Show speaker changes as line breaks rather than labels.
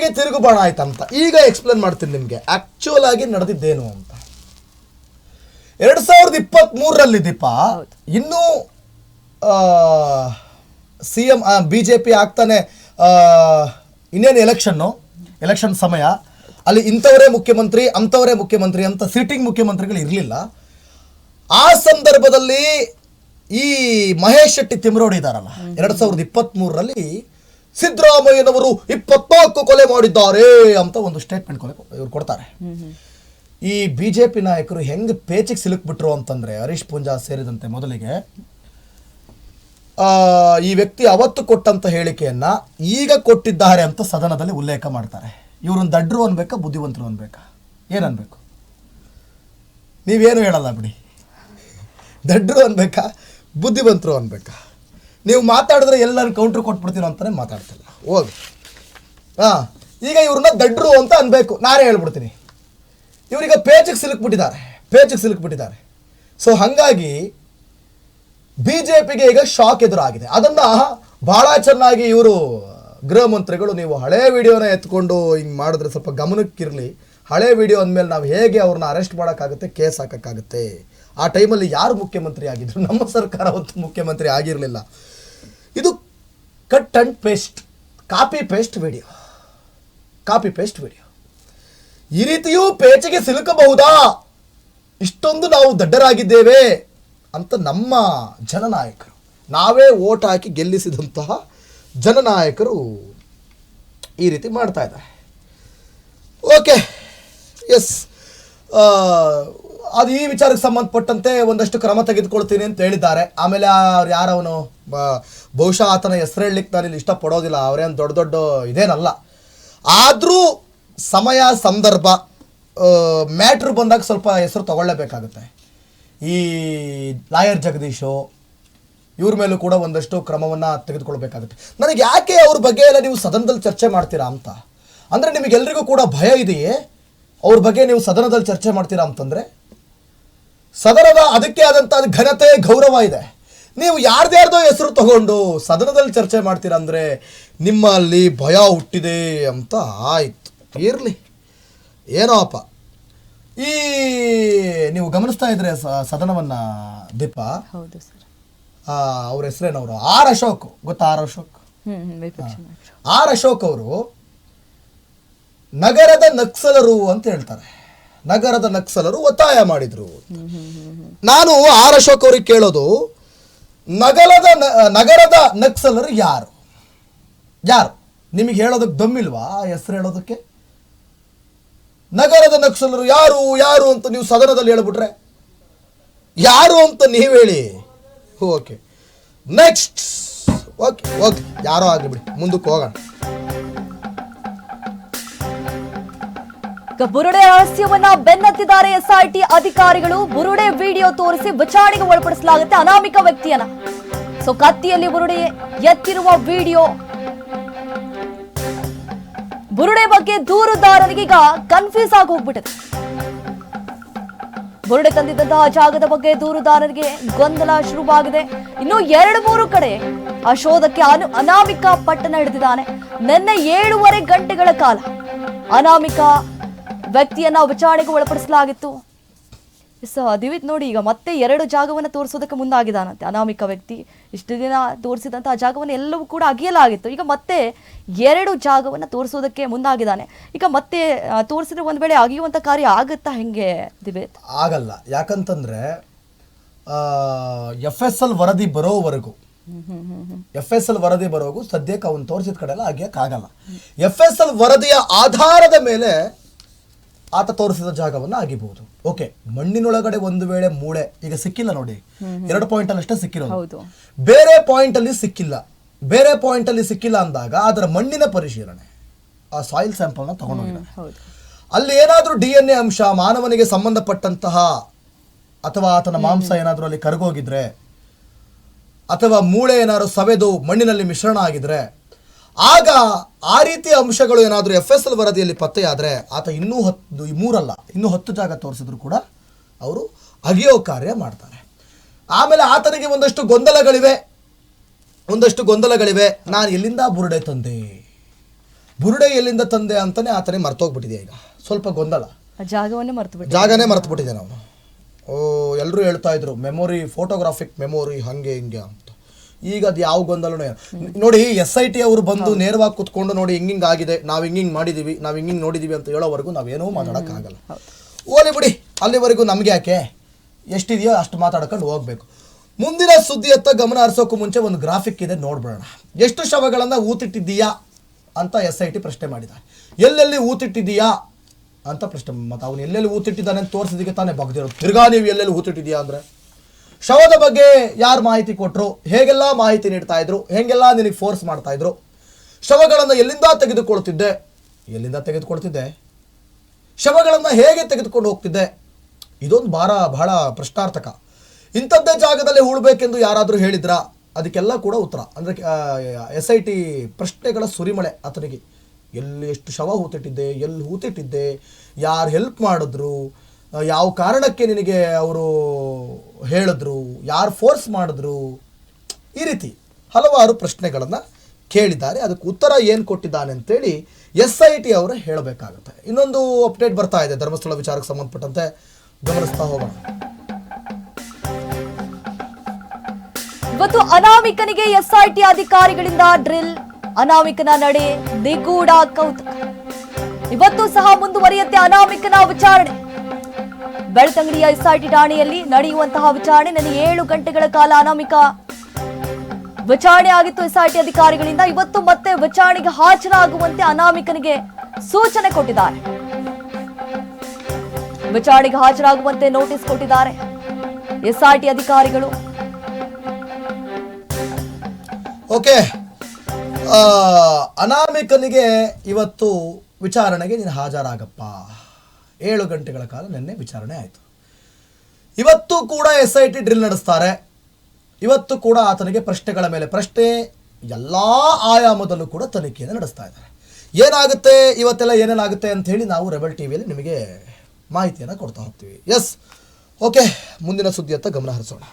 ಹೀಗೆ ತಿರುಗುಬಾಣ ಆಯ್ತಂತ. ಈಗ ಎಕ್ಸ್ಪ್ಲೇನ್ ಮಾಡ್ತೀನಿ ನಿಮಗೆ. ಆಕ್ಚುಯಲ್ ಆಗಿ ನಡೆದಿದ್ದೇನು ಅಂತ. ಎರಡ್ ಸಾವಿರದ ಇಪ್ಪತ್ತ್ ಮೂರರಲ್ಲಿ ದೀಪ ಇನ್ನೂ C M B J P ಆಗ್ತಾನೆ ಇನ್ನೇನು ಎಲೆಕ್ಷನ್ನು ಎಲೆಕ್ಷನ್ ಸಮಯ. ಅಲ್ಲಿ ಇಂಥವರೇ ಮುಖ್ಯಮಂತ್ರಿ ಅಂಥವರೇ ಮುಖ್ಯಮಂತ್ರಿ ಅಂತ ಸಿಟ್ಟಿಂಗ್ ಮುಖ್ಯಮಂತ್ರಿಗಳು ಇರಲಿಲ್ಲ. ಆ ಸಂದರ್ಭದಲ್ಲಿ ಈ ಮಹೇಶ್ ಶೆಟ್ಟಿ ತಿಮ್ರೋಡಿ ಎರಡು ಎರಡ್ ಸಾವಿರದ ಇಪ್ಪತ್ತ್ ಮೂರರಲ್ಲಿ ಸಿದ್ದರಾಮಯ್ಯನವರು ಇಪ್ಪತ್ನಾಲ್ಕು ಕೊಲೆ ಮಾಡಿದ್ದಾರೆ ಅಂತ ಒಂದು ಸ್ಟೇಟ್ಮೆಂಟ್ ಕೊಲೆ ಇವ್ರು ಕೊಡ್ತಾರೆ. ಈ ಬಿ ಜೆ ಪಿ ನಾಯಕರು ಹೆಂಗೆ ಪೇಚಿಗೆ ಸಿಲುಕ್ಬಿಟ್ರು ಅಂತಂದ್ರೆ ಹರೀಶ್ ಪೂಂಜಾ ಸೇರಿದಂತೆ ಮೊದಲಿಗೆ ಈ ವ್ಯಕ್ತಿ ಅವತ್ತು ಕೊಟ್ಟಂತ ಹೇಳಿಕೆಯನ್ನ ಈಗ ಕೊಟ್ಟಿದ್ದಾರೆ ಅಂತ ಸದನದಲ್ಲಿ ಉಲ್ಲೇಖ ಮಾಡ್ತಾರೆ. ಇವ್ರನ್ನ ದಡ್ರು ಅನ್ಬೇಕಾ, ಬುದ್ಧಿವಂತರು ಅನ್ಬೇಕಾ? ಏನನ್ಬೇಕು ನೀವೇನು ಹೇಳಲ್ಲ ಬಿಡಿ. ದಡ್ರು ಅನ್ಬೇಕಾ, ಬುದ್ಧಿವಂತರು ಅನ್ಬೇಕಾ? ನೀವು ಮಾತಾಡಿದ್ರೆ ಎಲ್ಲರೂ ಕೌಂಟ್ರ್ ಕೊಟ್ಬಿಡ್ತೀನೋ ಅಂತಾನೆ ಮಾತಾಡ್ತಿಲ್ಲ ಹೋಗಿ. ಹಾ, ಈಗ ಇವ್ರನ್ನ ದಡ್ರು ಅಂತ ಅನ್ಬೇಕು. ನಾನೇ ಹೇಳ್ಬಿಡ್ತೀನಿ. ಇವರೀಗ ಪೇಚಿಗೆ ಸಿಲುಕ್ಬಿಟ್ಟಿದ್ದಾರೆ. ಪೇಚಿಗೆ ಸಿಲುಕ್ಬಿಟ್ಟಿದ್ದಾರೆ. ಸೊ ಹಾಗಾಗಿ ಬಿ ಜೆ ಪಿಗೆ ಈಗ ಶಾಕ್ ಎದುರಾಗಿದೆ. ಅದನ್ನ ಬಹಳ ಚೆನ್ನಾಗಿ ಇವರು, ಗೃಹ ಮಂತ್ರಿಗಳು ನೀವು ಹಳೆ ವಿಡಿಯೋನ ಎತ್ಕೊಂಡು ಹಿಂಗೆ ಮಾಡಿದ್ರೆ ಸ್ವಲ್ಪ ಗಮನಕ್ಕಿರಲಿ. ಹಳೆ ವಿಡಿಯೋ ಅಂದಮೇಲೆ ನಾವು ಹೇಗೆ ಅವ್ರನ್ನ ಅರೆಸ್ಟ್ ಮಾಡೋಕ್ಕಾಗುತ್ತೆ ಕೇಸ್ ಹಾಕೋಕ್ಕಾಗುತ್ತೆ. ಆ ಟೈಮಲ್ಲಿ ಯಾರು ಮುಖ್ಯಮಂತ್ರಿ ಆಗಿದ್ರು? ನಮ್ಮ ಸರ್ಕಾರ ಒಂದು ಮುಖ್ಯಮಂತ್ರಿ ಆಗಿರಲಿಲ್ಲ. ಇದು cut and paste copy paste video copy paste video ಈ ರೀತಿಯೂ ಪೇಚಿಗೆ ಸಿಲುಕಬಹುದಾ? ಇಷ್ಟೊಂದು ನಾವು ದಡ್ಡರಾಗಿದ್ದೇವೆ ಅಂತ ನಮ್ಮ ಜನನಾಯಕರು. ನಾವೇ ಓಟ್ ಹಾಕಿ ಗೆಲ್ಲಿಸಿದಂತಹ ಜನನಾಯಕರು ಈ ರೀತಿ ಮಾಡ್ತಾ ಇದ್ದಾರೆ. ಓಕೆ ಎಸ್ ಅದು ಈ ವಿಚಾರಕ್ಕೆ ಸಂಬಂಧಪಟ್ಟಂತೆ ಒಂದಷ್ಟು ಕ್ರಮ ತೆಗೆದುಕೊಳ್ತೀನಿ ಅಂತ ಹೇಳಿದ್ದಾರೆ. ಆಮೇಲೆ ಅವ್ರು ಯಾರವನು ಬಹುಶಃ ಆತನ ಹೆಸರು ಹೇಳಲಿಕ್ಕೆ ನಾನು ಇಲ್ಲಿ ಇಷ್ಟಪಡೋದಿಲ್ಲ. ಅವರೇನು ದೊಡ್ಡ ದೊಡ್ಡ ಇದೇನಲ್ಲ. ಆದರೂ ಸಮಯ, ಸಂದರ್ಭ ಮ್ಯಾಟ್ರ್ ಬಂದಾಗ ಸ್ವಲ್ಪ ಹೆಸರು ತಗೊಳ್ಳೇಬೇಕಾಗುತ್ತೆ. ಈ ಲಾಯರ್ ಜಗದೀಶು, ಇವ್ರ ಮೇಲೂ ಕೂಡ ಒಂದಷ್ಟು ಕ್ರಮವನ್ನು ತೆಗೆದುಕೊಳ್ಬೇಕಾಗುತ್ತೆ. ನನಗೆ ಯಾಕೆ ಅವ್ರ ಬಗ್ಗೆ ಎಲ್ಲ ನೀವು ಸದನದಲ್ಲಿ ಚರ್ಚೆ ಮಾಡ್ತೀರಾ ಅಂತ? ಅಂದರೆ ನಿಮಗೆಲ್ಲರಿಗೂ ಕೂಡ ಭಯ ಇದೆಯೇ? ಅವ್ರ ಬಗ್ಗೆ ನೀವು ಸದನದಲ್ಲಿ ಚರ್ಚೆ ಮಾಡ್ತೀರಾ ಅಂತಂದರೆ? ಸದನದ ಅದಕ್ಕೆ ಆದಂಥ ಘನತೆ ಗೌರವ ಇದೆ. ನೀವು ಯಾರ್ದ್ಯಾರ್ದೋ ಹೆಸರು ತಗೊಂಡು ಸದನದಲ್ಲಿ ಚರ್ಚೆ ಮಾಡ್ತೀರಾ ಅಂದರೆ ನಿಮ್ಮಲ್ಲಿ ಭಯ ಹುಟ್ಟಿದೆ ಅಂತ ಆಯ್ತು. ಇರಲಿ. ಏನೋ ಅಪ್ಪ ಈ ನೀವು ಗಮನಿಸ್ತಾ ಇದ್ರೆ ಸದನವನ್ನ ದೀಪ.
ಹೌದು ಸರ್.
ಅವ್ರ ಹೆಸರೇನವರು? ಆರ್ ಅಶೋಕ್. ಗೊತ್ತಾ ಆರ್ ಅಶೋಕ್? ಆರ್ ಅಶೋಕ್ ಅವರು ನಗರದ ನಕ್ಸಲರು ಅಂತ ಹೇಳ್ತಾರೆ. ನಗರದ ನಕ್ಸಲರು ಒತ್ತಾಯ ಮಾಡಿದ್ರು ನಾನು ಆರ್ ಅಶೋಕ್ ಅವ್ರಿಗೆ ಕೇಳೋದು ನಗರದ ನಗರದ ನಕ್ಸಲರು ಯಾರು? ಯಾರು? ನಿಮಗೆ ಹೇಳೋದಕ್ಕೆ ದಮ್ಮಿಲ್ವಾ ಹೆಸರು ಹೇಳೋದಕ್ಕೆ? ನಗರದ ನಕ್ಸಲರು ಯಾರು ಯಾರು ಅಂತ ನೀವು ಸದನದಲ್ಲಿ ಹೇಳ್ಬಿಟ್ರೆ? ಯಾರು ಅಂತ ನೀವು ಹೇಳಿ. ಓಕೆ. Next okay okay. ಯಾರೋ ಆಗಿಬಿಡಿ ಮುಂದಕ್ಕೆ ಹೋಗೋಣ.
ಬುರುಡೆ ರಹಸ್ಯವನ್ನ ಬೆನ್ನತ್ತಿದ್ದಾರೆ ಎಸ್ಐಟಿ ಅಧಿಕಾರಿಗಳು. ಬುರುಡೆ ವಿಡಿಯೋ ತೋರಿಸಿ ವಿಚಾರಣೆಗೆ ಒಳಪಡಿಸಲಾಗುತ್ತೆ. ಅನಾಮಿಕ ವ್ಯಕ್ತಿಯನ್ನ. ಸೊ ಕತ್ತಿಯಲ್ಲಿ ಬುರುಡೆ ಎತ್ತಿರುವ ವಿಡಿಯೋ. ಬುರುಡೆ ಬಗ್ಗೆ ದೂರುದಾರರಿಗೆ ಈಗ ಕನ್ಫ್ಯೂಸ್ ಆಗಿ ಹೋಗ್ಬಿಟ್ಟಿದೆ. ಬುರುಡೆ ತಂದಿದ್ದಂತಹ ಜಾಗದ ಬಗ್ಗೆ ದೂರುದಾರರಿಗೆ ಗೊಂದಲ ಶುರುವಾಗಿದೆ. ಇನ್ನು ಎರಡು ಮೂರು ಕಡೆ ಆ ಶೋಧಕ್ಕೆ ಅನು, ಅನಾಮಿಕ ಪಟ್ಟಣ ಹಿಡಿದಿದ್ದಾನೆ. ನಿನ್ನೆ ಏಳೂವರೆ ಗಂಟೆಗಳ ಕಾಲ ಅನಾಮಿಕ ವ್ಯಕ್ತಿಯನ್ನ ವಿಚಾರಣೆಗೆ ಒಳಪಡಿಸಲಾಗಿತ್ತು. ಸೊ ದಿವಿತ್ ನೋಡಿ, ಈಗ ಮತ್ತೆ ಎರಡು ಜಾಗವನ್ನು ತೋರಿಸೋದಕ್ಕೆ ಮುಂದಾಗಿದ್ದಾನಂತೆ. ಅನಾಮಿಕ ವ್ಯಕ್ತಿ, ಇಷ್ಟು ದಿನ ತೋರಿಸಿದಂತಹ ಜಾಗವನ್ನು ಎಲ್ಲವೂ ಕೂಡ ಅಗಿಯಲಾಗಿತ್ತು. ಈಗ ಮತ್ತೆ ಎರಡು ಜಾಗವನ್ನು ತೋರಿಸೋದಕ್ಕೆ ಮುಂದಾಗಿದ್ದಾನೆ. ಈಗ ಮತ್ತೆ ತೋರಿಸಿದ್ರೆ ಒಂದು ವೇಳೆ ಅಗಿಯುವಂಥ ಕಾರ್ಯ ಆಗುತ್ತಾ ಹೆಂಗೆ ದಿವಿತ್
ಆಗಲ್ಲ. ಯಾಕಂತಂದ್ರೆ ಎಫ್ ಎಸ್ ಎಲ್ ವರದಿ ಬರೋವರೆಗೂ ಎಫ್ ಎಸ್ ಎಲ್ ವರದಿ ಬರೋವರೆಗೂ ಸದ್ಯಕ್ಕೆ ಅವನು ತೋರಿಸಿದ ಕಡೆ ಎಲ್ಲ ಆಗಲ್ಲ ಎಫ್ ಎಸ್ ಎಲ್ ವರದಿಯ ಆಧಾರದ ಮೇಲೆ ಆತ ತೋರಿಸಿದ ಜಾಗವನ್ನು ಆಗಿಬಹುದು ಓಕೆ ಮಣ್ಣಿನೊಳಗಡೆ ಒಂದು ವೇಳೆ ಮೂಳೆ ಈಗ ಸಿಕ್ಕಿಲ್ಲ ನೋಡಿ. ಎರಡು ಪಾಯಿಂಟ್ ಅಲ್ಲಿ ಅಷ್ಟೇ ಸಿಕ್ಕಿರೋದು ಬೇರೆ ಪಾಯಿಂಟ್ ಅಲ್ಲಿ ಸಿಕ್ಕಿಲ್ಲ. ಬೇರೆ ಪಾಯಿಂಟ್ ಅಲ್ಲಿ ಸಿಕ್ಕಿಲ್ಲ ಅಂದಾಗ ಅದರ ಮಣ್ಣಿನ ಪರಿಶೀಲನೆ ಆ ಸಾಯಿಲ್ ಸ್ಯಾಂಪಲ್ನ ತಗೊಂಡೋಗಿದ್ದಾರೆ
ಹೌದು.
ಅಲ್ಲಿ ಏನಾದರೂ ಡಿ ಎನ್ ಎ ಅಂಶ ಮಾನವನಿಗೆ ಸಂಬಂಧಪಟ್ಟಂತಹ ಅಥವಾ ಆತನ ಮಾಂಸ ಏನಾದರೂ ಅಲ್ಲಿ ಕರಗೋಗಿದ್ರೆ ಅಥವಾ ಮೂಳೆ ಏನಾದ್ರು ಸವೆದು ಮಣ್ಣಿನಲ್ಲಿ ಮಿಶ್ರಣ ಆಗಿದ್ರೆ ಆಗ ಆ ರೀತಿಯ ಅಂಶಗಳು ಏನಾದರೂ ಎಫ್ ಎಸ್ ಎಲ್ ವರದಿಯಲ್ಲಿ ಪತ್ತೆಯಾದರೆ ಆತ ಇನ್ನೂ ಹತ್ತು ಈ ಮೂರಲ್ಲ ಇನ್ನೂ ಹತ್ತು ಜಾಗ ತೋರಿಸಿದ್ರು ಕೂಡ ಅವರು ಅಗಿಯೋ ಕಾರ್ಯ ಮಾಡ್ತಾರೆ. ಆಮೇಲೆ ಆತನಿಗೆ ಒಂದಷ್ಟು ಗೊಂದಲಗಳಿವೆ. ಒಂದಷ್ಟು ಗೊಂದಲಗಳಿವೆ. ನಾನು ಎಲ್ಲಿಂದ ಬುರುಡೆ ತಂದೆ? ಬುರುಡೆ ಎಲ್ಲಿಂದ ತಂದೆ ಅಂತಾನೆ ಆತನೇ ಮರ್ತೋಗ್ಬಿಟ್ಟಿದೆ ಈಗ. ಸ್ವಲ್ಪ ಗೊಂದಲ.
ಜಾಗವನ್ನೇ ಮರ್ತು
ಜಾಗನೇ ಮರ್ತು ಬಿಟ್ಟಿದೆ ನಾವು ಓ ಎಲ್ಲರೂ ಹೇಳ್ತಾ ಇದ್ರು ಮೆಮೊರಿ ಫೋಟೋಗ್ರಾಫಿಕ್ ಮೆಮೊರಿ ಹಂಗೆ ಹಿಂಗೆ ಅಂತ. ಈಗ ಅದು ಯಾವ ಗೊಂದಲನೂ ನೋಡಿ ಎಸ್ ಐ ಟಿ ಅವರು ಬಂದು ನೇರವಾಗಿ ಕುತ್ಕೊಂಡು ನೋಡಿ ಹಿಂಗಿಂಗ್ ಆಗಿದೆ ನಾವು ಹಿಂಗಿಂಗ್ ಮಾಡಿದೀವಿ ನಾವು ಹಿಂಗಿಂಗ್ ನೋಡಿದೀವಿ ಅಂತ ಹೇಳೋವರೆಗೂ ನಾವೇನೂ ಮಾತಾಡೋಕ್ಕಾಗಲ್ಲ. ಓಲಿ ಬಿಡಿ ಅಲ್ಲಿವರೆಗೂ ನಮ್ಗೆ ಯಾಕೆ? ಎಷ್ಟಿದೆಯೋ ಅಷ್ಟು ಮಾತಾಡ್ಕೊಂಡು ಹೋಗ್ಬೇಕು. ಮುಂದಿನ ಸುದ್ದಿಯತ್ತ ಗಮನ ಹರಿಸೋಕ್ಕೂ ಮುಂಚೆ ಒಂದು ಗ್ರಾಫಿಕ್ ಇದೆ ನೋಡ್ಬಿಡೋಣ. ಎಷ್ಟು ಶವಗಳನ್ನು ಊತಿಟ್ಟಿದ್ದೀಯಾ ಅಂತ ಎಸ್ ಐ ಟಿ ಪ್ರಶ್ನೆ ಮಾಡಿದ ಎಲ್ಲೆಲ್ಲಿ ಊತಿಟ್ಟಿದ್ದೀಯಾ ಅಂತ ಪ್ರಶ್ನೆ ಮತ್ತೆ ಅವನು ಎಲ್ಲೆಲ್ಲಿ ಊತಿಟ್ಟಿದ್ದಾನೆ ಅಂತ ತೋರಿಸಿದಕ್ಕೆ ತಾನೇ ಬಗ್ದಿರೋದು. ತಿರ್ಗಾ ನೀವು ಎಲ್ಲೆಲ್ಲಿ ಊತಿಟ್ಟಿದ್ಯಾ ಅಂದರೆ? ಶವದ ಬಗ್ಗೆ ಯಾರು ಮಾಹಿತಿ ಕೊಟ್ಟರು ಹೇಗೆಲ್ಲ ಮಾಹಿತಿ ನೀಡ್ತಾ ಇದ್ರು? ಹೇಗೆಲ್ಲ ನಿನಗೆ ಫೋರ್ಸ್ ಮಾಡ್ತಾ ಇದ್ರು? ಶವಗಳನ್ನು ಎಲ್ಲಿಂದ ತೆಗೆದುಕೊಳ್ತಿದ್ದೆ? ಎಲ್ಲಿಂದ ತೆಗೆದುಕೊಳ್ತಿದ್ದೆ? ಶವಗಳನ್ನು ಹೇಗೆ ತೆಗೆದುಕೊಂಡು ಹೋಗ್ತಿದ್ದೆ? ಇದೊಂದು ಭಾರ, ಬಹಳ ಪ್ರಶ್ನಾರ್ಥಕ. ಇಂಥದ್ದೇ ಜಾಗದಲ್ಲಿ ಉಳ್ಬೇಕೆಂದು ಯಾರಾದರೂ ಹೇಳಿದ್ರಾ? ಅದಕ್ಕೆಲ್ಲ ಕೂಡ ಉತ್ತರ. ಅಂದರೆ ಎಸ್ ಐ ಟಿ ಪ್ರಶ್ನೆಗಳ ಸುರಿಮಳೆ ಆತನಿಗೆ. ಎಲ್ಲಿ ಎಷ್ಟು ಶವ ಹೂತಿಟ್ಟಿದ್ದೆ? ಎಲ್ಲಿ ಹೂತಿಟ್ಟಿದ್ದೆ? ಯಾರು ಹೆಲ್ಪ್ ಮಾಡಿದ್ರು? ಯಾವ ಕಾರಣಕ್ಕೆ ನಿನಗೆ ಅವರು ಹೇಳಿದ್ರು, ಯಾರು ಫೋರ್ಸ್ ಮಾಡಿದ್ರು? ಈ ರೀತಿ ಹಲವಾರು ಪ್ರಶ್ನೆಗಳನ್ನು ಕೇಳಿದ್ದಾರೆ. ಅದಕ್ಕೆ ಉತ್ತರ ಏನು ಕೊಟ್ಟಿದ್ದಾನೆ ಅಂತೇಳಿ ಎಸ್ ಐ ಟಿ ಅವರು ಹೇಳಬೇಕಾಗುತ್ತೆ. ಇನ್ನೊಂದು ಅಪ್ಡೇಟ್ ಬರ್ತಾ ಇದೆ, ಧರ್ಮಸ್ಥಳ ವಿಚಾರಕ್ಕೆ ಸಂಬಂಧಪಟ್ಟಂತೆ. ಗಮನಿಸ್ತಾ ಹೋಗೋಣ.
ಇವತ್ತು ಅನಾಮಿಕನಿಗೆ ಎಸ್ಐಟಿ ಅಧಿಕಾರಿಗಳಿಂದ ಡ್ರಿಲ್, ಅನಾಮಿಕನ ನಡೆ ನಿಗೂಢ ಕೌತುಕ. ಇವತ್ತು ಸಹ ಮುಂದುವರಿಯುತ್ತೆ ಅನಾಮಿಕನ ವಿಚಾರಣೆ. ಬೆಳ್ತಂಗಡಿಯ ಎಸ್ಐಟಿ ಠಾಣೆಯಲ್ಲಿ ನಡೆಯುವಂತಹ ವಿಚಾರಣೆ ನನಗೆ ಏಳು ಗಂಟೆಗಳ ಕಾಲ ಅನಾಮಿಕ. ವಿಚಾರಣೆ ಆಗಿತ್ತು ಎಸ್ಐಟಿ ಅಧಿಕಾರಿಗಳಿಂದ. ಇವತ್ತು ಮತ್ತೆ ವಿಚಾರಣೆಗೆ ಹಾಜರಾಗುವಂತೆ ಅನಾಮಿಕನಿಗೆ ಸೂಚನೆ ಕೊಟ್ಟಿದ್ದಾರೆ. ವಿಚಾರಣೆಗೆ ಹಾಜರಾಗುವಂತೆ ನೋಟಿಸ್ ಕೊಟ್ಟಿದ್ದಾರೆ ಎಸ್ಐಟಿ ಅಧಿಕಾರಿಗಳು.
ಓಕೆ. ಅನಾಮಿಕನಿಗೆ ಇವತ್ತು ವಿಚಾರಣೆಗೆ ನೀನು ಹಾಜರಾಗಪ್ಪ. ಏಳು ಗಂಟೆಗಳ ಕಾಲ ನಿನ್ನೆ ವಿಚಾರಣೆ ಆಯಿತು. ಇವತ್ತು ಕೂಡ ಎಸ್ ಐ ಟಿ ಡ್ರಿಲ್ ನಡೆಸ್ತಾರೆ. ಇವತ್ತು ಕೂಡ ಆತನಿಗೆ ಪ್ರಶ್ನೆಗಳ ಮೇಲೆ ಪ್ರಶ್ನೆ, ಎಲ್ಲ ಆಯಾಮದಲ್ಲೂ ಕೂಡ ತನಿಖೆಯನ್ನು ನಡೆಸ್ತಾ ಇದ್ದಾರೆ. ಏನಾಗುತ್ತೆ, ಇವತ್ತೆಲ್ಲ ಏನೇನಾಗುತ್ತೆ ಅಂತ ಹೇಳಿ ನಾವು ರೆಬಲ್ ಟಿ ವಿಯಲ್ಲಿ ನಿಮಗೆ ಮಾಹಿತಿಯನ್ನು ಕೊಡ್ತಾ ಹೋಗ್ತೀವಿ. ಎಸ್, ಓಕೆ, ಮುಂದಿನ ಸುದ್ದಿಯತ್ತ ಗಮನ ಹರಿಸೋಣ.